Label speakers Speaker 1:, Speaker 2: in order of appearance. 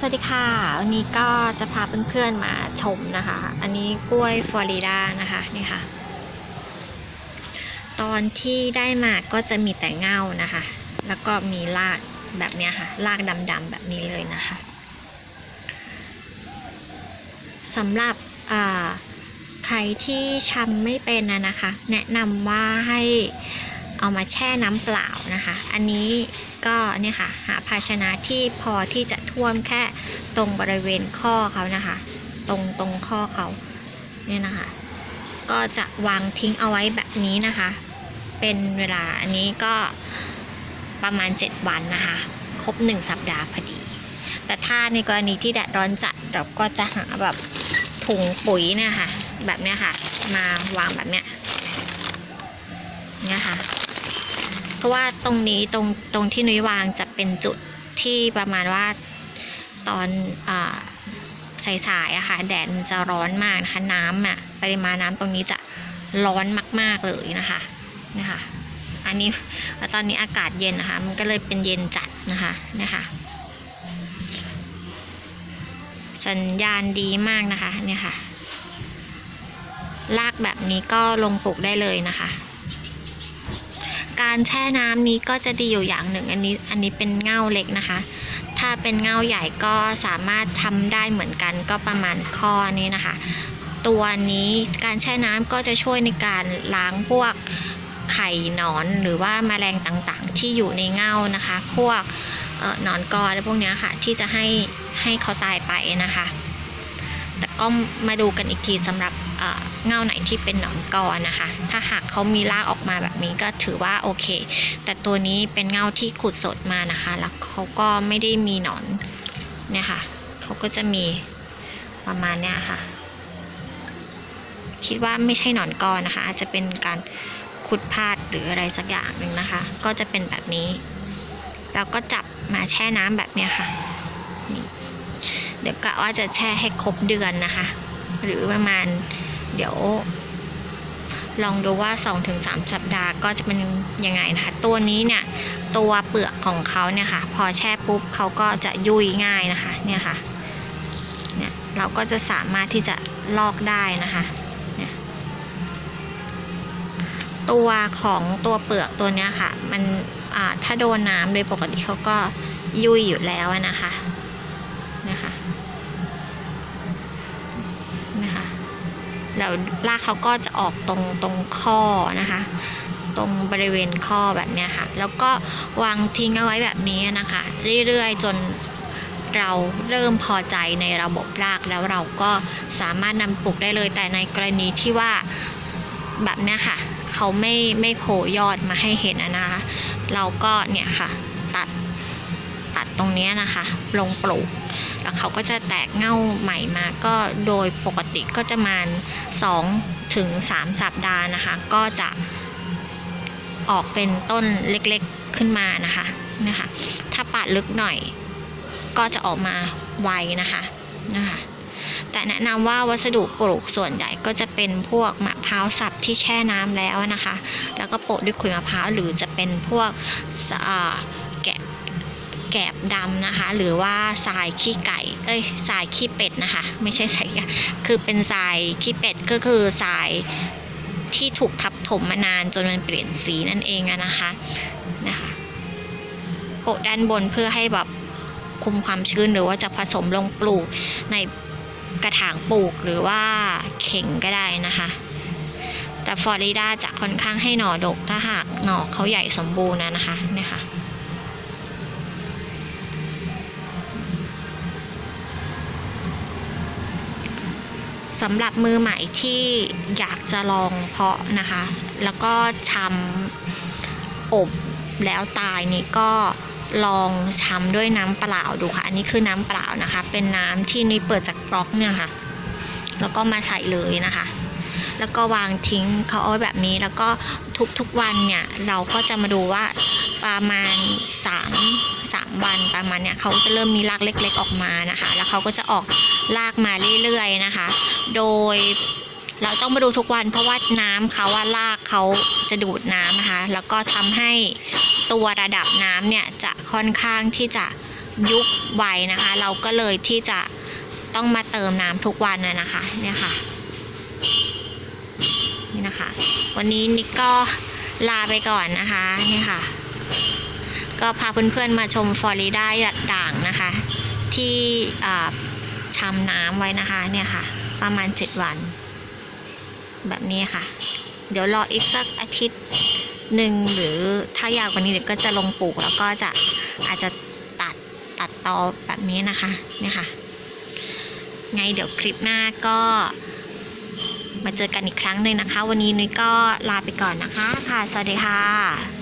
Speaker 1: สวัสดีค่ะ วันนี้ก็จะพาเพื่อนๆมาชมนะคะ อันนี้กล้วยฟลอริดานะคะนี่ค่ะ ตอนที่ได้มาก็จะมีแต่เง่านะคะ แล้วก็มีรากแบบนี้ค่ะ รากดำๆแบบนี้เลยนะคะสำหรับใครที่ชำไม่เป็นนะคะ แนะนำว่าให้ เอามาแช่น้ำเปล่านะคะ อันนี้ก็เนี่ยค่ะหาภาชนะที่พอที่จะท่วมแค่ตรงบริเวณข้อเขานะคะ ตรงตรงข้อเขาเนี่ยนะคะ ก็จะวางทิ้งเอาไว้แบบนี้นะคะ เป็นเวลาอันนี้ก็ประมาณ 7 วันนะคะ ครบ 1 สัปดาห์พอดี แต่ถ้าในกรณีที่แดดร้อนจัดเราก็จะหาแบบถุงปุ๋ยเนี่ยค่ะ แบบเนี้ยค่ะ มาวางแบบเนี้ยเนี่ยค่ะ ราะว่าตรงนี้ตรงตรงที่นุ้ยวางจะเป็นจุดที่ประมาณว่าตอนอาสายๆอะค่ะแดดมันจะร้อนมากนะคะน้ำอะปริมาณน้ำตรงนี้จะร้อนมาก ๆเลยนะคะนะคะอันนี้ตอนนี้อากาศเย็นนะคะ มันก็เลยเป็นเย็นจัดนะคะนะคะ สัญญาณดีมากนะคะเนี่ยค่ะลากแบบนี้ก็ลงปลูกได้เลยนะคะ การแช่น้ำนี้ก็จะดีอยู่อย่างหนึ่ง อันนี้อันนี้เป็นเง่าเล็กนะคะ ถ้าเป็นเง่าใหญ่ก็สามารถทำได้เหมือนกันก็ประมาณข้อนี้นะคะ ตัวนี้การแช่น้ำก็จะช่วยในการล้างพวกไข่หนอนหรือว่าแมลงต่างๆ ที่อยู่ในเง่านะคะ พวกออหนอนกอและพวกนี้ค่ะ ที่จะให้ให้เขาตายไปนะคะ แต่ก็มาดูกันอีกทีสำหรับ เงาไหนที่เป็นหนอนกอนะคะ ถ้าหากเขามีรากออกมาแบบนี้ก็ถือว่าโอเค แต่ตัวนี้เป็นเงาที่ขุดสดมานะคะ แล้วเขาก็ไม่ได้มีหนอนเนี่ยค่ะเขาก็จะมีประมาณเนี้ยค่ะ คิดว่าไม่ใช่หนอนกอนะคะ อาจจะเป็นการขุดพลาดหรืออะไรสักอย่างหนึ่งนะคะ ก็จะเป็นแบบนี้เราก็จับมาแช่น้ำแบบเนี้ยค่ะนี่เดี๋ยวกะว่าจะแช่ให้ครบเดือนนะคะ หรือประมาณ เดี๋ยว ลองดูว่า 2-3 สัปดาห์ก็จะเป็นยังไงนะคะ ตัวนี้เนี่ย ตัวเปลือกของเขาเนี่ยค่ะ พอแช่ปุ๊บเขาก็จะยุ่ยง่ายนะคะเนี่ยค่ะเนี่ยเราก็จะสามารถที่จะลอกได้นะคะเนี่ยตัวของตัวเปลือกตัวเนี้ยค่ะ มันอ่าถ้าโดนน้ำโดยปกติเขาก็ยุ่ยอยู่แล้วนะคะ แล้วรากเขาก็จะออกตรงตรงข้อนะคะ ตรงบริเวณข้อแบบนี้ค่ะ แล้วก็วางทิ้งเอาไว้แบบนี้นะคะ เรื่อยๆจนเราเริ่มพอใจในระบบรากแล้วเราก็สามารถนำปลูกได้เลยแต่ในกรณีที่ว่าแบบนี้ค่ะ เขาไม่ไม่โผล่ยอดมาให้เห็นนะคะ เราก็เนี่ยค่ะ ตัดตัดตรงนี้นะคะ ลงปลูก แล้วเขาก็จะแตกเง่าใหม่มาก็โดยปกติก็จะมา2ถึง3สัปดาห์นะคะ ก็จะออกเป็นต้นเล็กๆขึ้นมานะคะนะคะถ้าปาดลึกหน่อย ก็จะออกมาไวนะคะนะคะแต่แนะนำว่าวัสดุปลูกส่วนใหญ่ก็จะเป็นพวกมะพร้าวสับที่แช่น้ำแล้วนะคะ แล้วก็โปะด้วยขุยมะพร้าวหรือจะเป็นพวกสอ่า แกบดำนะคะ หรือว่าทรายขี้ไก่ เอ้ยทรายขี้เป็ดนะคะ ไม่ใช่ทรายไก่คือเป็นทรายขี้เป็ดก็คือทรายที่ถูกทับถมมานานจนมันเปลี่ยนสีนั่นเองนะคะนะคะโปะด้านบนเพื่อให้แบบคุมความชื้นหรือว่าจะผสมลงปลูกในกระถางปลูกหรือว่าเข่งก็ได้นะคะแต่ฟลอริดาจะค่อนข้างให้หน่อดกถ้าหากหน่อเขาใหญ่สมบูรณ์นะคะเนี่ยค่ะ สำหรับมือใหม่ที่อยากจะลองเพาะนะคะ แล้วก็ชำอบแล้วตายนี่ก็ลองชำด้วยน้ำเปล่าดูค่ะ อันนี้คือน้ำเปล่านะคะ เป็นน้ำที่นุ้ยเปิดจากกล็อกเนี่ยค่ะ แล้วก็มาใส่เลยนะคะ แล้วก็วางทิ้งเขาเอาไว้แบบนี้ แล้วก็ทุกๆวันเนี่ยเราก็จะมาดูว่าประมาณ3 3วันประมาณเนี่ยเขาจะเริ่มมีรากเล็ก ๆ ออกมานะคะ แล้วเขาก็จะออกรากมาเรื่อยๆนะคะ โดยเราต้องมาดูทุกวันเพราะว่าน้ำเขาว่ารากเขาจะดูดน้ำนะคะ แล้วก็ทำให้ตัวระดับน้ำเนี่ยจะค่อนข้างที่จะยุบไวนะคะ เราก็เลยที่จะต้องมาเติมน้ำทุกวันนะคะเนี่ยค่ะ นี่นะคะ วันนี้นิกก็ลาไปก่อนนะคะนี่ค่ะ ก็พาเพื่อนๆมาชมฟลอริดาด่างนะคะ ที่อ่าชำน้ำไว้นะคะเนี่ยค่ะ ประมาณ 7 วัน แบบนี้ค่ะ เดี๋ยวรออีกสักอาทิตย์หนึ่งหรือถ้ายาวกว่านี้เดี๋ยวก็จะลงปลูกแล้วก็จะอาจจะตัดตัดตอแบบนี้นะคะเนี่ยค่ะ ไงเดี๋ยวคลิปหน้าก็ มาเจอกันอีกครั้งหนึ่งนะคะ วันนี้นุ้ยก็ลาไปก่อนนะคะค่ะ สวัสดีค่ะ